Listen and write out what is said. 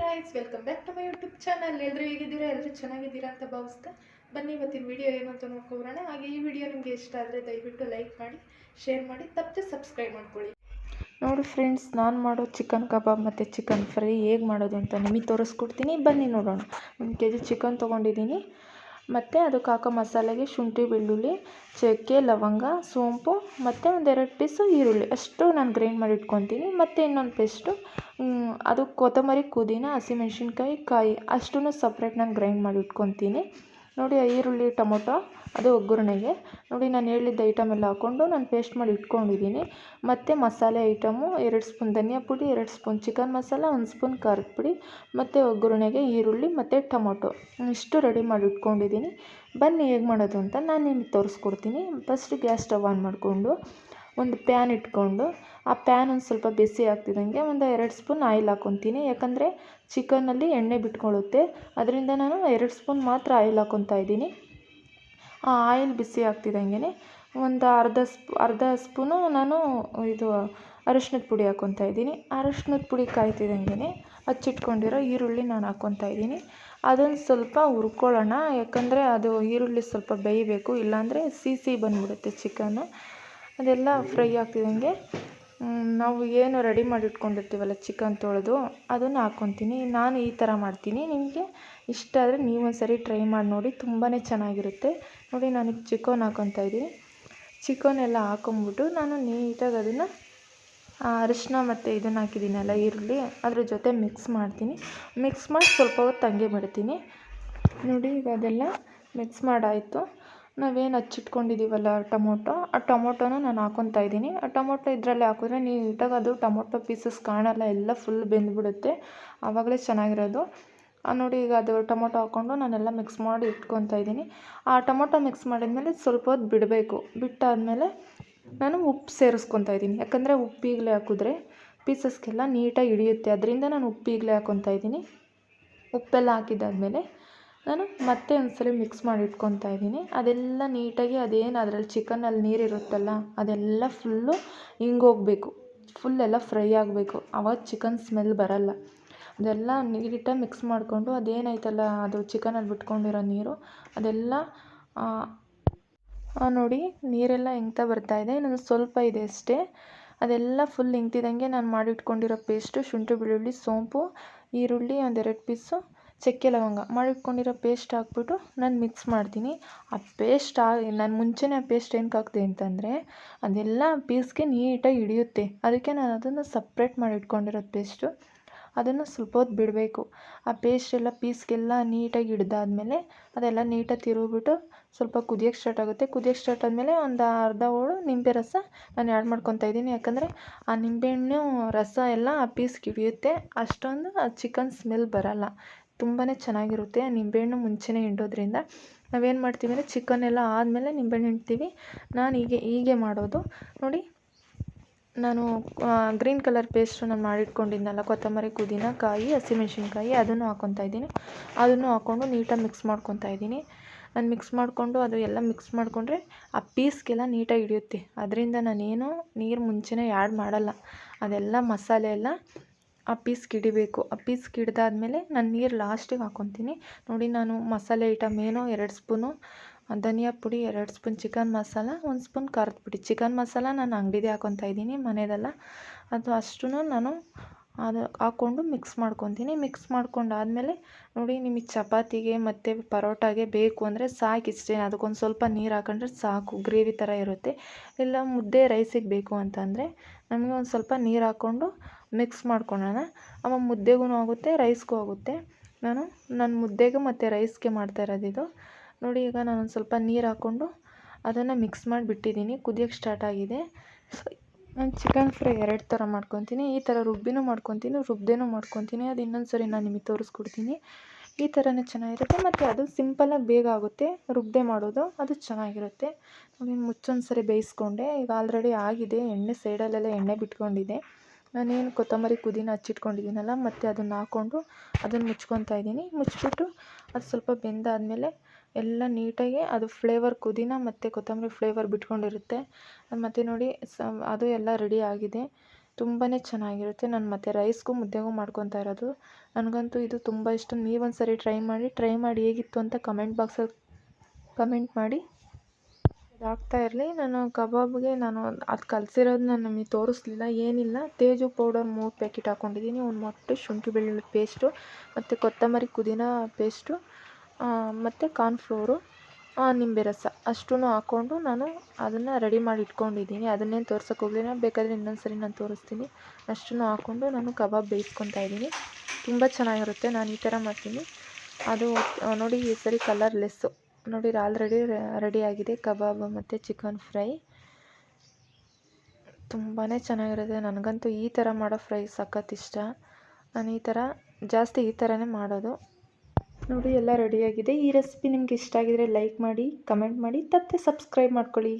Guys welcome back to my YouTube channel ಎಲ್ಲರೂ ಹೇಗಿದ್ದೀರಾ? ಎಲ್ಲರೂ ಚೆನ್ನಾಗಿದ್ದೀರಾ ಅಂತ ಭಾವಿಸ್ತಾ ಬನ್ನಿ, ಇವತ್ತಿನ ವಿಡಿಯೋ ಏನು ಅಂತ ನೋಡ್ಕೊಬರೋಣ ಹಾಗೆ ಈ ವಿಡಿಯೋ ನಿಮಗೆ ಇಷ್ಟ ಆದರೆ ದಯವಿಟ್ಟು ಲೈಕ್ ಮಾಡಿ ಶೇರ್ ಮಾಡಿ, ತಪ್ಪದೆ ಸಬ್ಸ್ಕ್ರೈಬ್ ಮಾಡ್ಕೊಳ್ಳಿ. ನೋಡಿ ಫ್ರೆಂಡ್ಸ್ ನಾನು ಮಾಡೋ ಚಿಕನ್ ಕಬಾಬ್ ಮತ್ತು ಚಿಕನ್ ಫ್ರೈ ಹೇಗೆ ಮಾಡೋದು ಅಂತ ನಿಮಗೆ ತೋರಿಸ್ಕೊಡ್ತೀನಿ. ಬನ್ನಿ ನೋಡೋಣ. ಒಂದು ಕೆ ಜಿ ಚಿಕನ್ ತೊಗೊಂಡಿದ್ದೀನಿ. ಮತ್ತು ಅದಕ್ಕೆ ಹಾಕೋ ಮಸಾಲೆಗೆ ಶುಂಠಿ, ಬೆಳ್ಳುಳ್ಳಿ, ಚಕ್ಕೆ, ಲವಂಗ, ಸೋಂಪು, ಮತ್ತು ಒಂದೆರಡು ಪೀಸು ಈರುಳ್ಳಿ. ಅಷ್ಟು ನಾನು ಗ್ರೈಂಡ್ ಮಾಡಿ ಇಟ್ಕೊತೀನಿ. ಮತ್ತು ಇನ್ನೊಂದು ಪೇಸ್ಟು ಅದು ಕೊತ್ತಂಬರಿ, ಪುದೀನ, ಹಸಿಮೆಣ್ಸಿನ್ಕಾಯಿ, ಕಾಯಿ, ಅಷ್ಟನ್ನೂ ಸಪ್ರೇಟ್ ನಾನು ಗ್ರೈಂಡ್ ಮಾಡಿ ಇಟ್ಕೊತೀನಿ. ನೋಡಿ, ಈರುಳ್ಳಿ, ಟೊಮೊಟೊ, ಅದು ಒಗ್ಗರಣೆಗೆ. ನೋಡಿ, ನಾನು ಹೇಳಿದ್ದ ಐಟಮ್ ಎಲ್ಲ ಹಾಕ್ಕೊಂಡು ನಾನು ಪೇಸ್ಟ್ ಮಾಡಿ ಇಟ್ಕೊಂಡಿದ್ದೀನಿ. ಮತ್ತು ಮಸಾಲೆ ಐಟಮು ಎರಡು ಸ್ಪೂನ್ ಧನಿಯಾ ಪುಡಿ, ಎರಡು ಸ್ಪೂನ್ ಚಿಕನ್ ಮಸಾಲ ಒಂದು ಸ್ಪೂನ್ ಖಾರದ ಪುಡಿ, ಮತ್ತು ಒಗ್ಗರಣೆಗೆ ಈರುಳ್ಳಿ, ಮತ್ತು ಟೊಮೊಟೊ. ಇಷ್ಟು ರೆಡಿ ಮಾಡಿ ಇಟ್ಕೊಂಡಿದ್ದೀನಿ. ಬನ್ನಿ, ಹೇಗೆ ಮಾಡೋದು ಅಂತ ನಾನು ನಿಮಗೆ ತೋರಿಸ್ಕೊಡ್ತೀನಿ. ಫಸ್ಟ್ ಗ್ಯಾಸ್ ಸ್ಟವ್ ಆನ್ ಮಾಡಿಕೊಂಡು, ಒಂದು ಪ್ಯಾನ್ ಇಟ್ಕೊಂಡು ಆ ಪ್ಯಾನ್ ಒಂದು ಸ್ವಲ್ಪ ಬಿಸಿ ಆಗ್ತಿದ್ದಂಗೆ ಒಂದು ಎರಡು ಸ್ಪೂನ್ ಆಯಿಲ್ ಹಾಕ್ಕೊತೀನಿ ಯಾಕಂದರೆ ಚಿಕನಲ್ಲಿ ಎಣ್ಣೆ ಬಿಟ್ಕೊಳ್ಳುತ್ತೆ. ಅದರಿಂದ ನಾನು ಎರಡು ಸ್ಪೂನ್ ಮಾತ್ರ ಆಯಿಲ್ ಹಾಕ್ಕೊತಾ ಇದ್ದೀನಿ. ಆ ಆಯಿಲ್ ಬಿಸಿ ಆಗ್ತಿದ್ದಂಗೆ ಒಂದು ಅರ್ಧ ಸ್ಪೂ, ಅರ್ಧ ಸ್ಪೂನು ನಾನು ಇದು ಅರಶಿನದ ಪುಡಿ ಹಾಕ್ಕೊತಾ ಇದ್ದೀನಿ. ಅರಶಿನದ ಪುಡಿ ಕಾಯ್ತಿದ್ದಂಗೆ ಹಚ್ಚಿಟ್ಕೊಂಡಿರೋ ಈರುಳ್ಳಿ ನಾನು ಹಾಕ್ಕೊತಾ ಇದ್ದೀನಿ. ಅದೊಂದು ಸ್ವಲ್ಪ ಹುರ್ಕೊಳ್ಳೋಣ. ಯಾಕಂದರೆ ಅದು ಈರುಳ್ಳಿ ಸ್ವಲ್ಪ ಬೇಯಬೇಕು. ಇಲ್ಲಾಂದರೆ ಸಿಹಿ ಬಂದುಬಿಡುತ್ತೆ ಚಿಕನ್ನು ಅದೆಲ್ಲ ಫ್ರೈ ಆಗ್ತಿದ್ದಂಗೆ ನಾವು ಏನು ರೆಡಿ ಮಾಡಿ ಇಟ್ಕೊಂಡಿರ್ತೀವಲ್ಲ ಚಿಕನ್ ತೊಳೆದು, ಅದನ್ನು ಹಾಕ್ಕೊತೀನಿ ನಾನು ಈ ಥರ ಮಾಡ್ತೀನಿ. ನಿಮಗೆ ಇಷ್ಟ ಆದರೆ ನೀವು ಒಂದು ಸರಿ ಟ್ರೈ ಮಾಡಿ ನೋಡಿ ತುಂಬಾ ಚೆನ್ನಾಗಿರುತ್ತೆ. ನೋಡಿ, ನಾನು ಚಿಕನ್ ಹಾಕ್ಕೊತಾ ಇದ್ದೀನಿ. ಚಿಕನ್ ಎಲ್ಲ ಹಾಕೊಂಬಿಟ್ಟು ನಾನು ನೀಟಾಗಿ ಅದನ್ನು ಅರಿಶಿನ ಮತ್ತು ಇದನ್ನು ಹಾಕಿದ್ದೀನಲ್ಲ, ಈರುಳ್ಳಿ, ಅದ್ರ ಜೊತೆ ಮಿಕ್ಸ್ ಮಾಡ್ತೀನಿ. ಮಿಕ್ಸ್ ಮಾಡಿ ಸ್ವಲ್ಪ ಹೊತ್ತು ಹಂಗೆ ಬಿಡ್ತೀನಿ. ನೋಡಿ, ಈಗ ಅದೆಲ್ಲ ಮಿಕ್ಸ್ ಮಾಡಾಯಿತು. ನಾವೇನು ಹಚ್ಚಿಟ್ಕೊಂಡಿದ್ದೀವಲ್ಲ ಟೊಮೊಟೊ? ಆ ಟೊಮೊಟೊನ ನಾನು ಹಾಕ್ಕೊತಾ ಇದ್ದೀನಿ. ಆ ಟೊಮೊಟೊ ಇದರಲ್ಲಿ ಹಾಕಿದ್ರೆ ನೀಟಾಗಿ ಅದು ಟೊಮೊಟೊ ಪೀಸಸ್ ಕಾಣಲ್ಲ, ಎಲ್ಲ ಫುಲ್ ಬೆಂದ್ಬಿಡುತ್ತೆ. ಆವಾಗಲೇ ಚೆನ್ನಾಗಿರೋದು. ನೋಡಿ ಈಗ ಅದು ಟೊಮೊಟೊ ಹಾಕ್ಕೊಂಡು ನಾನೆಲ್ಲ ಮಿಕ್ಸ್ ಮಾಡಿ ಇಟ್ಕೊತಾ ಇದ್ದೀನಿ. ಆ ಟೊಮೊಟೊ ಮಿಕ್ಸ್ ಮಾಡಿದ್ಮೇಲೆ ಸ್ವಲ್ಪ ಹೊತ್ತು ಬಿಡಬೇಕು. ಬಿಟ್ಟಾದಮೇಲೆ ನಾನು ಉಪ್ಪು ಸೇರಿಸ್ಕೊತಾ ಇದ್ದೀನಿ. ಯಾಕಂದರೆ ಉಪ್ಪು ಈಗಲೇ ಹಾಕಿದ್ರೆ ಪೀಸಸ್ಗೆಲ್ಲ ನೀಟಾಗಿ ಹಿಡಿಯುತ್ತೆ. ಅದರಿಂದ ನಾನು ಉಪ್ಪು ಈಗಲೇ ಹಾಕ್ಕೊತಾ ಇದ್ದೀನಿ. ಉಪ್ಪೆಲ್ಲ ಹಾಕಿದ್ದಾದಮೇಲೆ ನಾನು ಮತ್ತೆ ಒಂದ್ಸಲ ಮಿಕ್ಸ್ ಮಾಡಿ ಇದ್ದೀನಿ. ಅದೆಲ್ಲ ನೀಟಾಗಿ ಅದೇನು ಅದರಲ್ಲಿ ಚಿಕನಲ್ಲಿ ನೀರಿರುತ್ತಲ್ಲ, ಅದೆಲ್ಲ ಫುಲ್ಲು ಹಿಂಗೋಗಬೇಕು ಫುಲ್ ಎಲ್ಲ ಫ್ರೈ ಆಗಬೇಕು. ಆವಾಗ ಚಿಕನ್ ಸ್ಮೆಲ್ ಬರಲ್ಲ. ಅದೆಲ್ಲ ನೀಟಾಗಿ ಮಿಕ್ಸ್ ಮಾಡಿಕೊಂಡು ಅದೇನೈತಲ್ಲ, ಅದು ಚಿಕನಲ್ಲಿ ಬಿಟ್ಕೊಂಡಿರೋ ನೀರು, ಅದೆಲ್ಲ ನೋಡಿ ನೀರೆಲ್ಲ ಹೆಂಗ್ತಾ ಬರ್ತಾ ಇದೆ. ಇನ್ನೊಂದು ಸ್ವಲ್ಪ ಇದೆ ಅಷ್ಟೇ. ಅದೆಲ್ಲ ಫುಲ್ ಹಿಂಗ್ತಿದ್ದಂಗೆ ನಾನು ಮಾಡಿಟ್ಕೊಂಡಿರೋ ಪೇಸ್ಟು ಶುಂಠಿ, ಬೆಳ್ಳುಳ್ಳಿ, ಸೋಂಪು, ಈರುಳ್ಳಿ, ಒಂದೆರಡು ಪೀಸು ಚಕ್ಕೆ ಲವಂಗ ಮಾಡಿಟ್ಕೊಂಡಿರೋ ಪೇಸ್ಟ್ ಹಾಕ್ಬಿಟ್ಟು ನಾನು ಮಿಕ್ಸ್ ಮಾಡ್ತೀನಿ. ಆ ಪೇಸ್ಟ್ ಆ, ನಾನು ಮುಂಚೆನೇ ಆ ಪೇಸ್ಟ್ ಏನಕ್ಕೆ ಹಾಕ್ದೆ ಅಂತಂದರೆ ಅದೆಲ್ಲ ಪೀಸ್ಗೆ ನೀಟಾಗಿ ಹಿಡಿಯುತ್ತೆ. ಅದಕ್ಕೆ ನಾನು ಅದನ್ನು ಸಪ್ರೇಟ್ ಮಾಡಿ ಇಟ್ಕೊಂಡಿರೋದು ಪೇಸ್ಟು ಅದನ್ನು ಸ್ವಲ್ಪ ಹೊತ್ತು ಬಿಡಬೇಕು. ಆ ಪೇಸ್ಟ್ ಎಲ್ಲ ಪೀಸ್ಗೆಲ್ಲ ನೀಟಾಗಿ ಹಿಡ್ದಾದ್ಮೇಲೆ ಅದೆಲ್ಲ ನೀಟಾಗಿ ತಿರುಗಿಬಿಟ್ಟು ಸ್ವಲ್ಪ ಕುದಿಯೋಕ್ಕೆ ಸ್ಟಾರ್ಟ್ ಆಗುತ್ತೆ. ಕುದಿಯೋಕ್ಕೆ ಸ್ಟಾರ್ಟ್ ಆದಮೇಲೆ ಒಂದು ಅರ್ಧ ಹೋಳು ನಿಂಬೆ ರಸ ನಾನು ಆ್ಯಡ್ ಮಾಡ್ಕೊತಾ ಇದ್ದೀನಿ. ಯಾಕಂದರೆ ಆ ನಿಂಬೆಹಣ್ಣು ರಸ ಎಲ್ಲ ಆ ಪೀಸ್ಗೆ ಹಿಡಿಯುತ್ತೆ. ಅಷ್ಟೊಂದು ಆ ಚಿಕನ್ ಸ್ಮೆಲ್ ಬರಲ್ಲ. ತುಂಬಾ ಚೆನ್ನಾಗಿರುತ್ತೆ. ನಿಂಬೆಹಣ್ಣು ಮುಂಚೆನೇ ಹಿಂಡೋದ್ರಿಂದ ನಾವೇನು ಮಾಡ್ತೀವಿ ಅಂದರೆ ಚಿಕನ್ ಎಲ್ಲ ಆದಮೇಲೆ ನಿಂಬೆಹಣ್ಣು ಹಿಂಡ್ತೀವಿ. ನಾನು ಹೀಗೆ ಹೀಗೆ ಮಾಡೋದು. ನೋಡಿ, ನಾನು ಗ್ರೀನ್ ಕಲರ್ ಪೇಸ್ಟು ನಾನು ಮಾಡಿಟ್ಕೊಂಡಿದ್ದೆನಲ್ಲ ಕೊತ್ತಂಬರಿ ಪುದೀನ ಕಾಯಿ ಹಸಿಮೆಣ್ಸಿನ್ಕಾಯಿ, ಅದನ್ನು ಹಾಕ್ಕೊತಾ ಇದ್ದೀನಿ. ಅದನ್ನು ಹಾಕ್ಕೊಂಡು ನೀಟಾಗಿ ಮಿಕ್ಸ್ ಮಾಡ್ಕೊತಾ ಇದ್ದೀನಿ. ನಾನು ಮಿಕ್ಸ್ ಮಾಡಿಕೊಂಡು ಅದು ಎಲ್ಲ ಮಿಕ್ಸ್ ಮಾಡಿಕೊಂಡ್ರೆ ಆ ಪೀಸ್ಗೆಲ್ಲ ನೀಟಾಗಿ ಹಿಡಿಯುತ್ತೆ. ಅದರಿಂದ ನಾನೇನು ನೀರು ಮುಂಚೆನೇ ಆ್ಯಡ್ ಮಾಡಲ್ಲ. ಅದೆಲ್ಲ ಮಸಾಲೆ ಎಲ್ಲ ಆ ಪೀಸ್ಗೆ ಹಿಡಿಬೇಕು ಆ ಹಿಡ್ದಾದ್ಮೇಲೆ ನಾನು ನೀರು ಲಾಸ್ಟಿಗೆ ಹಾಕ್ಕೊತೀನಿ ನೋಡಿ ನಾನು ಮಸಾಲೆ ಐಟಮ್ ಏನು ಎರಡು ಸ್ಪೂನು ಧನಿಯಾ ಪುಡಿ ಎರಡು ಸ್ಪೂನ್ ಚಿಕನ್ ಮಸಾಲ ಒಂದು ಸ್ಪೂನ್ ಖಾರದ ಪುಡಿ. ಚಿಕನ್ ಮಸಾಲ ನಾನು ಅಂಗಡಿದೇ ಹಾಕ್ಕೊತಾ ಇದ್ದೀನಿ ಮನೆಯದಲ್ಲ ಅದು ಅಷ್ಟೂ ನಾನು ಅದು ಹಾಕ್ಕೊಂಡು ಮಿಕ್ಸ್ ಮಾಡ್ಕೊತೀನಿ. ಮಿಕ್ಸ್ ಮಾಡ್ಕೊಂಡಾದಮೇಲೆ ನೋಡಿ ನಿಮಗೆ ಚಪಾತಿಗೆ ಮತ್ತು ಪರೋಟಾಗೆ ಬೇಕು ಅಂದರೆ ಸಾಕು ಇಷ್ಟೇ. ಅದಕ್ಕೊಂದು ಸ್ವಲ್ಪ ನೀರು ಹಾಕೊಂಡ್ರೆ ಸಾಕು. ಗ್ರೇವಿ ಥರ ಇರುತ್ತೆ. ಇಲ್ಲ ಮುದ್ದೆ ರೈಸಿಗೆ ಬೇಕು ಅಂತಂದರೆ ನಮಗೆ ಒಂದು ಸ್ವಲ್ಪ ನೀರು ಹಾಕ್ಕೊಂಡು ಮಿಕ್ಸ್ ಮಾಡ್ಕೊಳ್ಳೋಣ. ಆಮೇಲೆ ಮುದ್ದೆಗೂ ಆಗುತ್ತೆ ರೈಸ್ಗೂ ಆಗುತ್ತೆ. ನಾನು ನಾನು ಮುದ್ದೆಗೆ ಮತ್ತು ರೈಸ್ಗೆ ಮಾಡ್ತಾ ಇರೋದು ಇದು ನೋಡಿ, ಈಗ ನಾನು ಒಂದು ಸ್ವಲ್ಪ ನೀರು ಹಾಕ್ಕೊಂಡು ಅದನ್ನು ಮಿಕ್ಸ್ ಮಾಡಿಬಿಟ್ಟಿದ್ದೀನಿ. ಕುದಿಯೋಕ್ಕೆ ಸ್ಟಾರ್ಟ್ ಆಗಿದೆ. ನಾನು ಚಿಕನ್ ಫ್ರೈ ಎರಡು ಥರ ಮಾಡ್ಕೊತೀನಿ. ಈ ಥರ ರುಬ್ಬಿನೂ ಮಾಡ್ಕೊತೀನಿ ರುಬ್ಬದೇನೂ ಮಾಡ್ಕೊತೀನಿ. ಅದು ಇನ್ನೊಂದು ಸರಿ ನಾನು ನಿಮಗೆ ತೋರಿಸ್ಕೊಡ್ತೀನಿ. ಈ ಥರನೇ ಚೆನ್ನಾಗಿರುತ್ತೆ ಮತ್ತು ಅದು ಸಿಂಪಲ್ಲಾಗಿ ಬೇಗ ಆಗುತ್ತೆ ರುಬ್ಬದೆ ಮಾಡೋದು ಅದು ಚೆನ್ನಾಗಿರುತ್ತೆ. ನಾನೇನು ಮುಚ್ಚೊಂದು ಸರಿ ಬೇಯಿಸ್ಕೊಂಡೆ, ಈಗ ಆಲ್ರೆಡಿ ಆಗಿದೆ, ಎಣ್ಣೆ ಸೈಡಲ್ಲೆಲ್ಲ ಎಣ್ಣೆ ಬಿಟ್ಕೊಂಡಿದೆ ನಾನೇನು ಕೊತ್ತಂಬರಿ ಪುದೀನ ಹಚ್ಚಿಟ್ಕೊಂಡಿದ್ದೀನಲ್ಲ, ಮತ್ತು ಅದನ್ನು ಹಾಕ್ಕೊಂಡು ಅದನ್ನು ಮುಚ್ಕೊತಾ ಇದ್ದೀನಿ. ಮುಚ್ಚಿಬಿಟ್ಟು ಅದು ಸ್ವಲ್ಪ ಬೆಂದಾದಮೇಲೆ ಎಲ್ಲ ನೀಟಾಗಿ ಅದು ಫ್ಲೇವರ್ ಪುದೀನ ಮತ್ತು ಕೊತ್ತಂಬರಿ ಫ್ಲೇವರ್ ಬಿಟ್ಕೊಂಡಿರುತ್ತೆ. ಮತ್ತು ನೋಡಿ ಸ, ಅದು ಎಲ್ಲ ರೆಡಿ ಆಗಿದೆ. ತುಂಬಾ ಚೆನ್ನಾಗಿರುತ್ತೆ. ನಾನು ಮತ್ತು ರೈಸ್ಗೂ ಮುದ್ದೆಗೂ ಮಾಡ್ಕೊತಾ ಇರೋದು. ನನಗಂತೂ ಇದು ತುಂಬ ಇಷ್ಟ. ನೀವೊಂದು ಸರಿ ಟ್ರೈ ಮಾಡಿ ಟ್ರೈ ಮಾಡಿ ಹೇಗಿತ್ತು ಅಂತ ಕಮೆಂಟ್ ಬಾಕ್ಸಲ್ಲಿ ಕಮೆಂಟ್ ಮಾಡಿ. ಇದಾಗ್ತಾ ಇರಲಿ. ನಾನು ಕಬಾಬ್ಗೆ ನಾನು ಅದು ಕಲಸಿರೋದು ನಾನು ನಿಮಗೆ ತೋರಿಸ್ಲಿಲ್ಲ, ಏನಿಲ್ಲ. ತೇಜು ಪೌಡರ್ ಮೂರು ಪ್ಯಾಕೆಟ್ ಹಾಕ್ಕೊಂಡಿದ್ದೀನಿ ಒಂದು ಮೊಟ್ಟೆ, ಶುಂಠಿ ಬೆಳ್ಳುಳ್ಳಿ ಪೇಸ್ಟು ಮತ್ತು ಕೊತ್ತಂಬರಿ ಪುದೀನ ಪೇಸ್ಟು ಮತ್ತು ಕಾರ್ನ್ಫ್ಲೋರು ನಿಂಬೆ ರಸ ಅಷ್ಟೂ ಹಾಕ್ಕೊಂಡು ನಾನು ಅದನ್ನು ರೆಡಿ ಮಾಡಿ ಇಟ್ಕೊಂಡಿದ್ದೀನಿ. ಅದನ್ನೇನು ತೋರ್ಸೋಕೆ ಹೋಗಲಿಲ್ಲ. ಬೇಕಾದರೆ ಇನ್ನೊಂದು ಸರಿ ನಾನು ತೋರಿಸ್ತೀನಿ. ಅಷ್ಟನ್ನು ಹಾಕ್ಕೊಂಡು ನಾನು ಕಬಾಬ್ ಬೇಯಿಸ್ಕೊತಾ ಇದ್ದೀನಿ. ತುಂಬ ಚೆನ್ನಾಗಿರುತ್ತೆ. ನಾನು ಈ ಥರ ಮಾಡ್ತೀನಿ. ಅದು ನೋಡಿ ಈ ಸರಿ ಕಲರ್ ಲೆಸ್ಸು ನೋಡಿ ಆಲ್ರೆಡಿ ರೆಡಿ ಆಗಿದೆ. ಕಬಾಬ್ ಮತ್ತು ಚಿಕನ್ ಫ್ರೈ ತುಂಬಾ ಚೆನ್ನಾಗಿರುತ್ತೆ. ನನಗಂತೂ ಈ ಥರ ಮಾಡೋ ಫ್ರೈ ಸಖತ್ ಇಷ್ಟ. ನಾನು ಈ ಥರ ಜಾಸ್ತಿ ಈ ಥರನೇ ಮಾಡೋದು. ನೋಡಿ, ಎಲ್ಲ ರೆಡಿಯಾಗಿದೆ ಈ ರೆಸಿಪಿ ನಿಮ್ಗೆ ಇಷ್ಟ ಆಗಿದರೆ ಲೈಕ್ ಮಾಡಿ ಕಮೆಂಟ್ ಮಾಡಿ ತಪ್ಪದೆ ಸಬ್ಸ್ಕ್ರೈಬ್ ಮಾಡ್ಕೊಳ್ಳಿ.